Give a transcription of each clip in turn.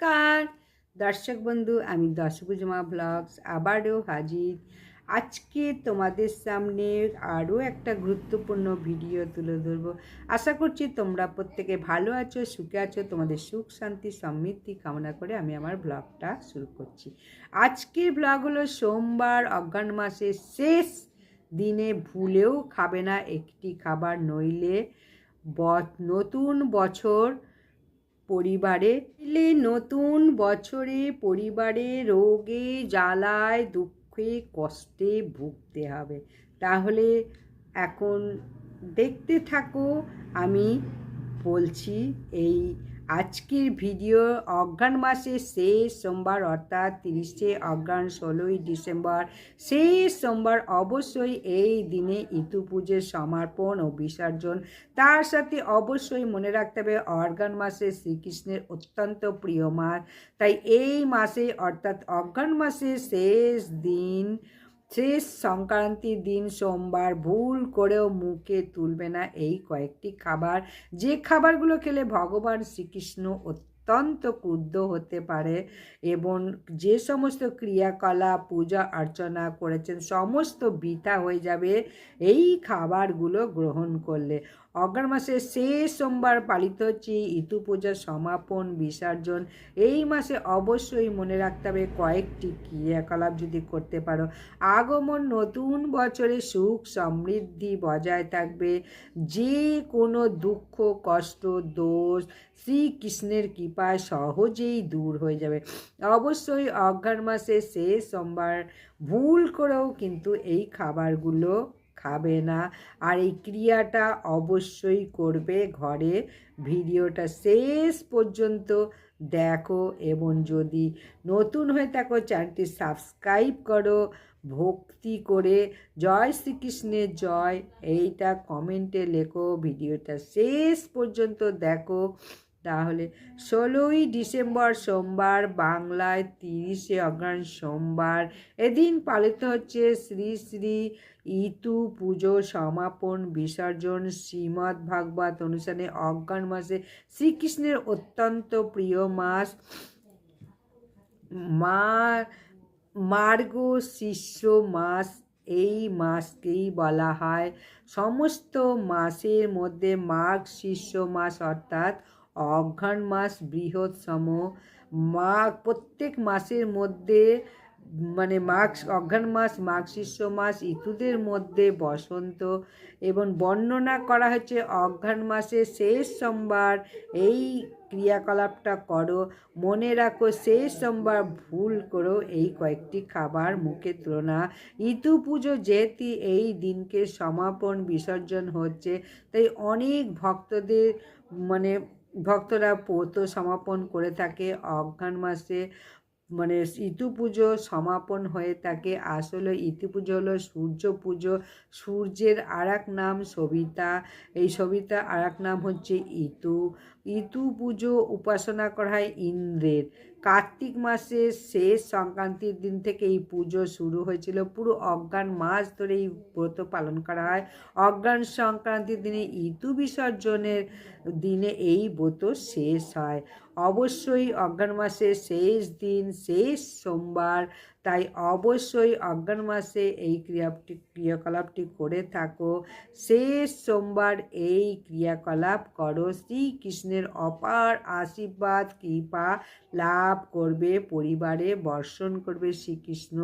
নমস্কার। দর্শক বন্ধু, আমি দশভুজমা ব্লগস আবারও হাজির। আজকে তোমাদের সামনে আরও একটা গুরুত্বপূর্ণ ভিডিও তুলে ধরবো। আশা করছি তোমরা প্রত্যেকে ভালো আছো, সুখে আছো। তোমাদের সুখ, শান্তি, সমৃদ্ধি কামনা করে আমি আমার ব্লগটা শুরু করছি। আজকের ব্লগ হলো সোমবার, অজ্ঞান মাসের শেষ দিনে ভুলেও খাবে না একটি খাবার নইলে নতুন বছর পরিবারে এলে নতুন বছরে পরিবারে রোগে জ্বালায়, দুঃখে কষ্টে ভুগতে হবে। তাহলে এখন দেখতে থাকো, আমি বলছি এই আজকের ভিডিও অজ্ঞান মাসের শেষ সোমবার অর্থাৎ তিরিশে অজ্ঞান ষোলোই ডিসেম্বর। শেষ সোমবার অবশ্যই এই দিনে ইতু পুজোর সমর্পণ ও বিসর্জন। তার সাথে অবশ্যই মনে রাখতে হবে অর্গান মাসে শ্রীকৃষ্ণের অত্যন্ত প্রিয় মাস। তাই এই মাসে অর্থাৎ অজ্ঞান মাসের শেষ দিন শেষ সংক্রান্তির দিন সোমবার, ভুল করেও মুখে তুলবে না এই কয়েকটি খাবার। যে খাবারগুলো খেলে ভগবান শ্রীকৃষ্ণ অত্যন্ত ক্রুদ্ধ হতে পারে এবং যে সমস্ত ক্রিয়াকলাপ, পূজা অর্চনা করেছেন, সমস্ত বৃথা হয়ে যাবে, এই খাবারগুলো গ্রহণ করলে। অগ্র মাসের শেষ সোমবার পালিত হচ্ছে ইতু পূজার সমাপন, বিসর্জন। এই মাসে অবশ্যই মনে রাখতে হবে কয়েকটি ক্রিয়াকলাপ যদি করতে পারো। আগমন, নতুন বছরে সুখ সমৃদ্ধি বজায় থাকবে। যে কোনো দুঃখ, কষ্ট, দোষ শ্রীকৃষ্ণের কৃপায় সহজেই দূর হয়ে যাবে। অবশ্যই অজ্ঞান মাসের শেষ সোমবার ভুল করেও কিন্তু এই খাবারগুলো খাবে না। আর এই ক্রিয়াটা অবশ্যই করবে ঘরে। ভিডিওটা শেষ পর্যন্ত দেখো এবং যদি নতুন হয়ে থাকো, চ্যানেলটি সাবস্ক্রাইব করো। ভক্তি করে জয় শ্রীকৃষ্ণের জয়। এইটা কমেন্টে লেখো। ভিডিওটা শেষ পর্যন্ত দেখো। তাহলে ষোলোই ডিসেম্বর সোমবার বাংলায় তিরিশে অগ্রাণ সোমবার। এদিন পালিত হচ্ছে শ্রী শ্রী ইতু পুজো সমাপন বিসর্জন শ্রীমদ্ ভাগবত অনুষ্ঠানে অজ্ঞান মাসে শ্রীকৃষ্ণের অত্যন্ত প্রিয় মাস। মা, মার্গ শিষ্য মাস এই মাসকেই বলা হয়। সমস্ত মাসের মধ্যে মাঘ শিষ্য মাস অর্থাৎ অঘ্রাণ মাস বৃহৎসম। মাঘ, প্রত্যেক মাসের মধ্যে মানে মাঘ, অঘ্রাণ মাস, মাঘ শিষ্য মাস ঋতুদের মধ্যে বসন্ত এবং বর্ণনা করা হচ্ছে অঘ্রাণ মাসের শেষ সোমবার। এই ক্রিয়াকলাপটা করো, মনে রাখো শেষ সোমবার ভুল করো এই কয়েকটি খাবার মুখে তুলনা ঋতু পুজো যেহেতু এই দিনকে সমাপন, বিসর্জন হচ্ছে, তাই অনেক ভক্তদের মানে ভক্তরা পোত সমাপন করে থাকে অজ্ঞান মাসে মানে ইতু পুজো সমাপন হয়ে থাকে। আসলে ইতু পুজো হলো সূর্য পুজো, সূর্যের আর নাম সবিতা। এই সবিতা আর নাম হচ্ছে ইতু। ইতু পুজো উপাসনা করা হয় ইন্দ্রের। কার্তিক মাসের শেষ সংক্রান্তির দিন থেকে এই পুজো শুরু হয়েছিল। পুরো অজ্ঞান মাস ধরে এই ব্রত পালন করা হয়। অজ্ঞান সংক্রান্তির দিনে ইতু বিসর্জনের দিনে এই ব্রত শেষ হয়। অবশ্যই অজ্ঞান মাসের শেষ দিন, শেষ সোমবার তাই অবশ্যই অজ্ঞান মাসে এই ক্রিয়াটি ক্রিয়াকলাপটি করে থাকো। শেষ সোমবার এই ক্রিয়াকলাপ করো। শ্রীকৃষ্ণের অপার আশীর্বাদ, কৃপা লাভ করবে, পরিবারে বর্ষণ করবে শ্রীকৃষ্ণ।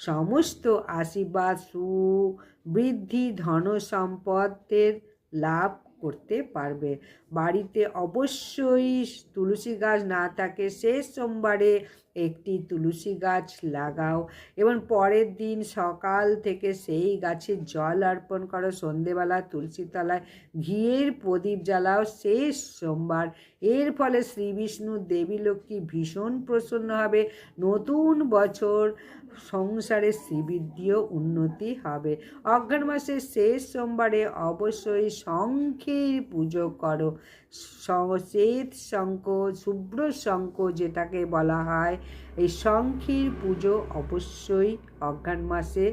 সমস্ত আশীর্বাদ, সুবৃদ্ধি, ধন সম্পদের লাভ করতে পারবে। বাড়িতে অবশ্যই তুলসী গাছ না থাকে, শেষ সোমবারে একটি তুলসী গাছ লাগাও। এবং পরের দিন সকাল থেকে সেই গাছে জল অর্পণ করো। সন্ধেবেলা তুলসী তলায় ঘিয়ের প্রদীপ জ্বালাও। শেষ সোমবার। এর ফলে শ্রী বিষ্ণু দেবী লক্ষ্মী ভীষণ প্রসন্ন হবে। নতুন বছর সংসারে শ্রীবৃদ্ধিও উন্নতি হবে। অজ্ঞান মাসের শেষ সোমবারে অবশ্যই শঙ্খের পুজো করো। শ্বেত শঙ্খ, শুভ্র শঙ্খ যেটাকে বলা হয়, এই শঙ্খের পুজো অবশ্যই অজ্ঞান মাসে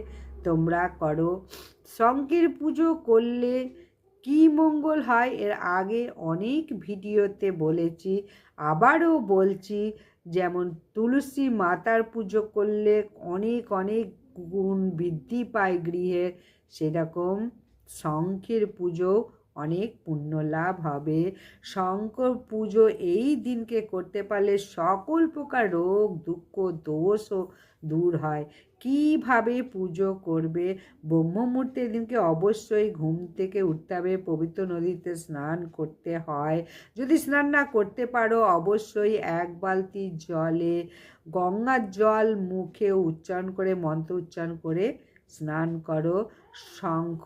তোমরা করো। শঙ্খের পুজো করলে কী মঙ্গল হয়? এর আগে অনেক ভিডিওতে বলেছি, আবারও বলছি, যেমন তুলসী মাতার পুজো করলে অনেক অনেক গুণ বৃদ্ধি পায় গৃহে। সেরকম শঙ্খের পুজো অনেক পুণ্য লাভ হবে। শঙ্কর পুজো এই দিনকে করতে পারলে সকল প্রকার রোগ, দুঃখ, দোষও দূর হয়। কীভাবে পুজো করবে? ব্রহ্ম মুহূর্তের দিনকে অবশ্যই ঘুম থেকে উঠতে হবে, পবিত্র নদীতে স্নান করতে হয়। যদি স্নান না করতে পারো, অবশ্যই এক বালতি জলে, গঙ্গার জল মুখে উচ্চারণ করে, মন্ত্র উচ্চারণ করে স্নান করো। শঙ্খ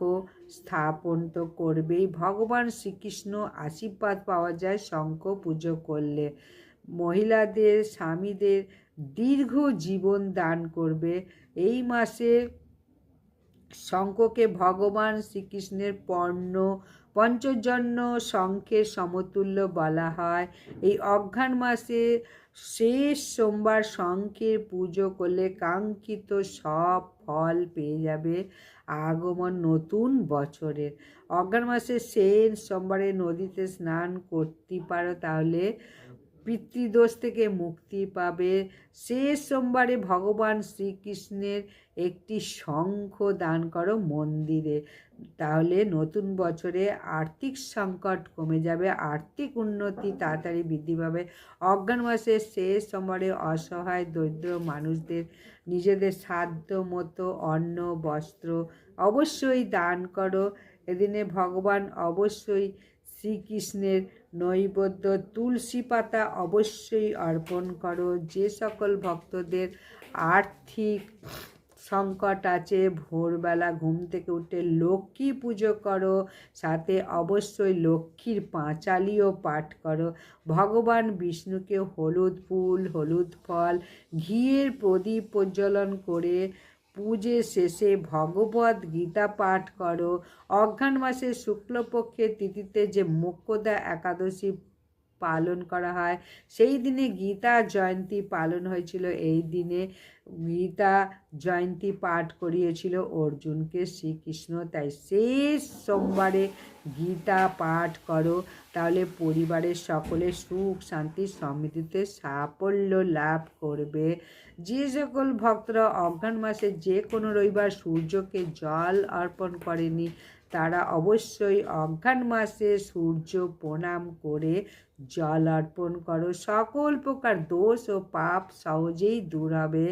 স্থাপন তো করবেই। ভগবান শ্রীকৃষ্ণ আশীর্বাদ পাওয়া যায়, শঙ্খ পুজো করলে। মহিলাদের, স্বামীদের দীর্ঘ জীবন দান করবে। এই মাসে শঙ্খকে ভগবান শ্রীকৃষ্ণের পর্ণ পঞ্চজন্য শঙ্খের সমতুল্য বলা হয়। এই অঘ্রাণ মাসে শেষ সোমবার শঙ্কের পুজো করলে কাঙ্ক্ষিত সব ফল পেয়ে যাবে আগমন নতুন বছরের। অজ্ঞান মাসে শেষ সোমবারে নদীতে স্নান করতে পারো তাহলে পিতৃদোষ থেকে মুক্তি পাবে। শেষ সোমবারে ভগবান শ্রীকৃষ্ণের একটি শঙ্খ দান করো মন্দিরে। তাহলে নতুন বছরে আর্থিক সংকট কমে যাবে, আর্থিক উন্নতি তাড়াতাড়ি বৃদ্ধি পাবে। অজ্ঞান মাসের শেষ সোমবারে অসহায় দরিদ্র মানুষদের নিজেদের সাধ্য মতো অন্ন, বস্ত্র অবশ্যই দান করো। এদিনে ভগবান অবশ্যই শ্রীকৃষ্ণের নৈবদ্য তুলসী পাতা অবশ্যই অর্পণ করো। যে সকল ভক্তদের আর্থিক সংকট আছে, ভোরবেলা ঘুম থেকে উঠে লক্ষ্মী পুজো করো, সাথে অবশ্যই লক্ষ্মীর পাঁচালিও পাঠ করো। ভগবান বিষ্ণুকে হলুদ ফুল, হলুদ ফল, ঘিয়ের প্রদীপ প্রজ্বলন করে পুজো শেষে ভগবত গীতা পাঠ করো। অজ্ঞান মাসে শুক্লপক্ষের তিথিতে যে মুখ্যদা একাদশী পালন করা হয়, সেই দিনে গীতা জয়ন্তী পালন হয়েছিল। এই দিনে গীতা জয়ন্তী পাঠ করিয়েছিল অর্জুনকে শ্রীকৃষ্ণ। তাই শেষ সোমবারে গীতা পাঠ করো। তাহলে পরিবারের সকলে সুখ, শান্তি, সমৃদ্ধিতে সাফল্য লাভ করবে। যে সকল ভক্তরা অজ্ঞান মাসে যে কোনো রবিবার সূর্যকে জল অর্পণ করেনি, তারা অবশ্যই অজ্ঞান মাসে সূর্য প্রণাম করে জল অর্পণ করো। সকল প্রকার দোষ ও পাপ সহজেই দূর হবে।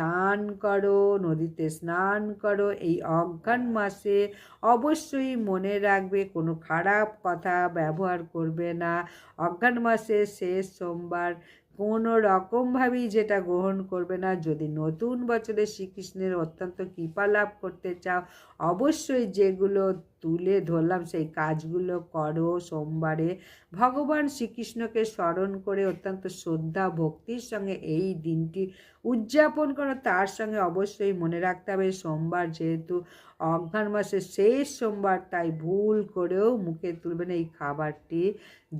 দান করো, নদীতে স্নান করো, এই অজ্ঞান মাসে অবশ্যই মনে রাখবে, কোনো খারাপ কথা ব্যবহার করবে না। অজ্ঞান মাসে শেষ সোমবার কোনো রকমভাবেই যেটা গ্রহণ করবে না। যদি নতুন বছরে শ্রীকৃষ্ণের অত্যন্ত কৃপা লাভ করতে চাও, অবশ্যই যেগুলো তুলে ধরলাম। সেই কাজগুলো করো, সোমবারে ভগবান শ্রীকৃষ্ণকে স্মরণ করে অত্যন্ত শ্রদ্ধা, ভক্তির সঙ্গে এই দিনটি উদযাপন করো। তার সঙ্গে অবশ্যই মনে রাখতে হবে, সোমবার যেহেতু অজ্ঞান মাসের শেষ সোমবার, তাই ভুল করেও মুখে তুলবেন এই খাবারটি।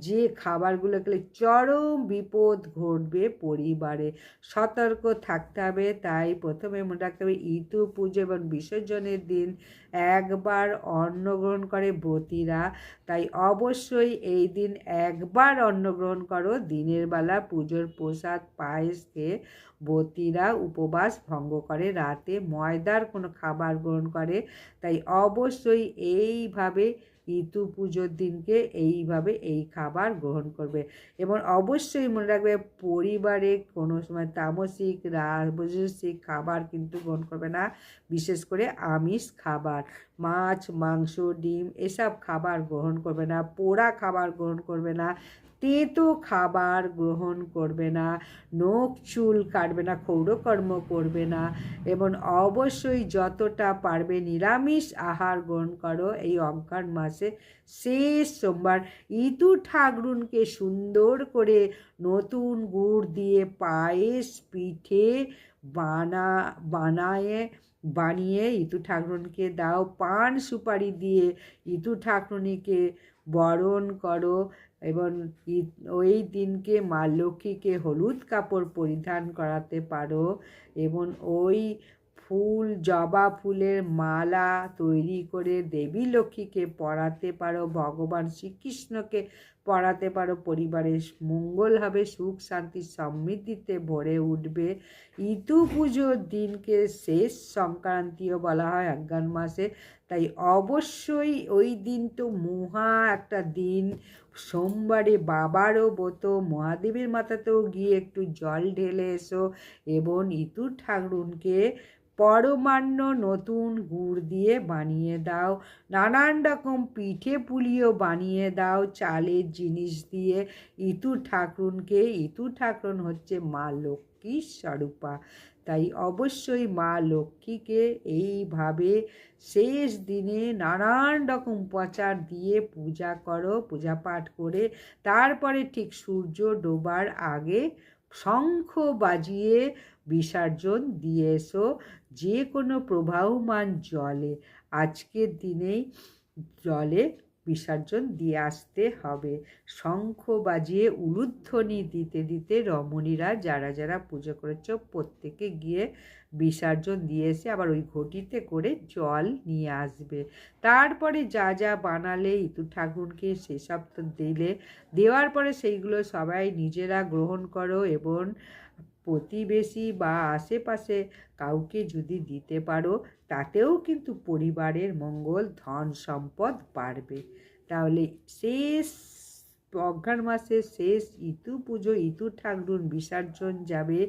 যে খাবারগুলো খেলে চরম বিপদ ঘটবে পরিবারে। সতর্ক থাকতে হবে, তাই প্রথমে মনে রাখতে হবে, ইতু পুজো এবং বিসর্জনের দিন একবার অন্নগ্রহণ করে বতীরা, তাই অবশ্যই এই দিন একবার অন্নগ্রহণ করো। দিনের বেলা পুজোর প্রসাদ পায়েস খেয়ে বতীরা উপবাস ভঙ্গ করে। রাতে ময়দার কোনো খাবার গ্রহণ করে। তাই অবশ্যই এইভাবে ঋতু পুজোর দিনকে এইভাবে এই খাবার গ্রহণ করবে। এবং অবশ্যই মনে রাখবে, পরিবারে কোনো সময় তামসিক রাজসিক খাবার কিন্তু গ্রহণ করবে না। বিশেষ করে আমিষ খাবার, মাছ, মাংস, ডিম, এসব খাবার গ্রহণ করবে না, পোড়া খাবার গ্রহণ করবে না। তেতো খাবার গ্রহণ করবে না, নখ চুল কাটবে না, ক্ষৌরকর্ম করবে না, এবং অবশ্যই যতটা পারবে নিরামিষ আহার গ্রহণ করো এই অজ্ঞান মাসে। শেষ সোমবার ইতু ঠাকরুনকে সুন্দর করে নতুন গুড় দিয়ে পায়েস পিঠে বানা, বানায়ে, বানিয়ে ইতু ঠাকুরনকে দাও। পান সুপারি দিয়ে ইতু ঠাকুরনিকে বরণ করো। এবং ওই দিনকে মা লক্ষ্মীকে হলুদ কাপড় পরিধান করাতে পারো এবং ওই ফুল, জবা ফুলের মালা তৈরি করে দেবী লক্ষ্মীকে পড়াতে পারো, ভগবান শ্রীকৃষ্ণকে পড়াতে পারো। পরিবারের মঙ্গল হবে, সুখ, শান্তি, সমৃদ্ধিতে ভরে উঠবে। ইতু পুজোর দিনকে শেষ সংক্রান্তিও বলা হয় অজ্ঞান মাসে। তাই অবশ্যই ওই দিন তো মহা একটা দিন। সোমবারে বাবারও ব্রত মহাদেবের মাথাতেও গিয়ে একটু জল ঢেলে এসো এবং ইতুর ঠাকুরুনকে পরমান্ন নতুন গুড় দিয়ে বানিয়ে দাও। নানান রকম পিঠে পুলিও বানিয়ে দাও, চালের জিনিস দিয়ে। ইতু ঠাকুরুনকে ইতু ঠাকুরুন হচ্ছে মা লক্ষ্মী স্বরূপা। তাই অবশ্যই মা লক্ষ্মীকে এইভাবে শেষ দিনে নানান রকম প্রচার দিয়ে পূজা করো পূজা পাঠ করে, তারপরে ঠিক সূর্য ডোবার আগে শঙ্খ বাজিয়ে বিসর্জন দিয়ে এসো যে কোনো প্রবাহমান জলে। আজকের দিনেই জলে বিসর্জন দিয়ে আসতে হবে। শঙ্খ বাজিয়ে উলুধ্বনি দিতে দিতে রমণীরা যারা যারা পুজো করেছ প্রত্যেকে গিয়ে বিসর্জন দিয়ে এসে আবার ওই ঘটিতে করে জল নিয়ে আসবে। তারপরে যা যা বানালে ইতু ঠাকুরকে সেসব তো দিলে। দেওয়ার পরে সেইগুলো সবাই নিজেরা গ্রহণ করো এবং প্রতিবেশী বা আশেপাশে কাউকে যদি দিতে পারো, তাতেও কিন্তু পরিবারের মঙ্গল, ধন, সম্পদ বাড়বে। তাহলে শেষ অজ্ঞান মাসের শেষ ইতু পুজো, ইতু ঠাকুর বিসর্জন যাবে।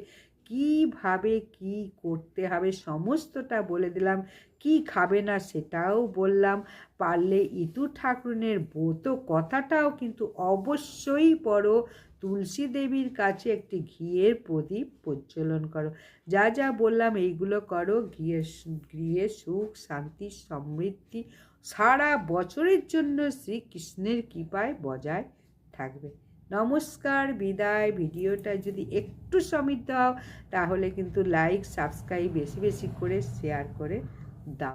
কীভাবে কি করতে হবে সমস্তটা বলে দিলাম। কি খাবে না সেটাও বললাম। পারলে ইতু ঠাকুরের ব্রত কথাটাও কিন্তু অবশ্যই পড়ো। তুলসী দেবীর কাছে একটি ঘিয়ের প্রদীপ প্রজ্বলন করো। যা যা বললাম, এইগুলো করো। গৃহে গৃহে সুখ, শান্তি, সমৃদ্ধি সারা বছরের জন্য শ্রীকৃষ্ণের কৃপায় বজায় থাকবে। নমস্কার, বিদায়। ভিডিওটা যদি একটু সমৃদ্ধ হও, তাহলে কিন্তু লাইক সাবস্ক্রাইব বেশি বেশি করে শেয়ার করে দাও।